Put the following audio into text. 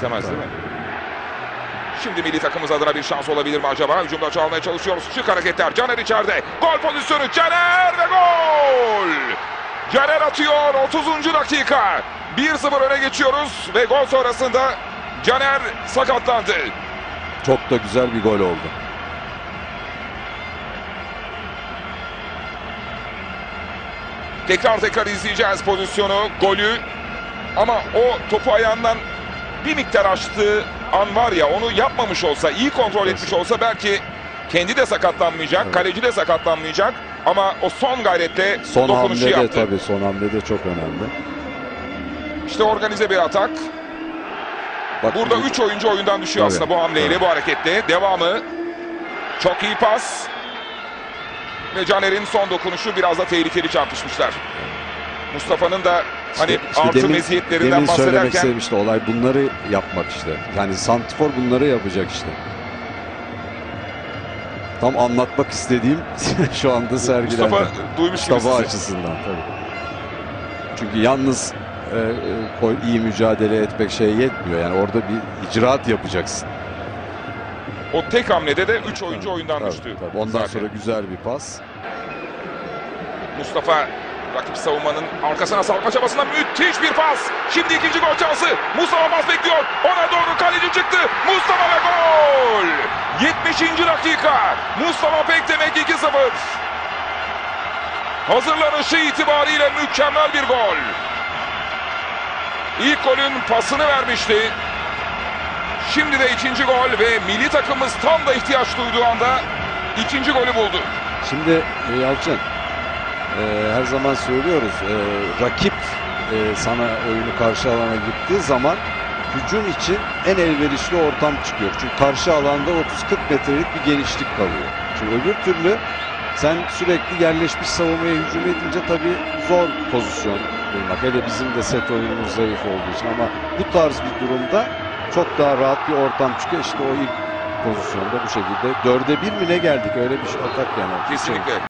istemez değil mi? Şimdi milli takımımız adına bir şans olabilir mi acaba? Hücumda çalmaya çalışıyoruz. Şık hareketler. Caner içeride. Gol pozisyonu. Caner ve gol! Caner atıyor 30. dakika. 1-0 öne geçiyoruz ve gol sonrasında Caner sakatlandı. Çok da güzel bir gol oldu. Tekrar tekrar izleyeceğiz pozisyonu, golü. Ama o topu ayağından bir miktar açtığı an var ya onu yapmamış olsa, iyi kontrol etmiş olsa belki kendi de sakatlanmayacak, Evet. kaleci de sakatlanmayacak. Ama o son gayretle Son dokunuşu hamle de yaptı. tabii son hamle de çok önemli. İşte organize bir atak. Bak Burada bu- 3 oyuncu oyundan düşüyor Tabii. aslında bu hamleyle, Evet. bu hareketle. Devamı. Çok iyi pas. Ve Caner'in son dokunuşu biraz da tehlikeli çarpışmışlar. Mustafa'nın da hani İşte- artı demin- meziyetlerinden demin söylemek bahsederken istedim işte olay bunları yapmak işte. Yani Santifor bunları yapacak işte. Tam anlatmak istediğim şu anda sergilendi. Mustafa duymuş gibi Mustafa açısından tabii. Çünkü yalnız e, e, iyi mücadele etmek şey yetmiyor. Yani orada bir icraat yapacaksın. O tek hamlede de 3 oyuncu oyundan Tabii, düştü. tabii. Ondan zaten. sonra güzel bir pas. Mustafa rakip savunmanın arkasına sarkma çabasında müthiş bir pas. Şimdi ikinci gol şansı. Mustafa pas bekliyor. Ona doğru kaleci çıktı. Mustafa ve gol. 70. dakika. Mustafa Pekdemek 2-0. Hazırlanışı itibariyle mükemmel bir gol. İlk golün pasını vermişti. Şimdi de ikinci gol ve milli takımımız tam da ihtiyaç duyduğu anda ikinci golü buldu. Şimdi e, Yalçın e, her zaman söylüyoruz e, rakip e, sana oyunu karşı alana gittiği zaman hücum için en elverişli ortam çıkıyor. Çünkü karşı alanda 30-40 metrelik bir genişlik kalıyor. Şimdi öbür türlü sen sürekli yerleşmiş savunmaya hücum edince tabii zor pozisyon bulmak. Hele bizim de set oyunumuz zayıf olduğu için ama bu tarz bir durumda çok daha rahat bir ortam çıkıyor. İşte o ilk pozisyonda bu şekilde. Dörde bir mi ne geldik öyle bir şey atak yani. Kesinlikle.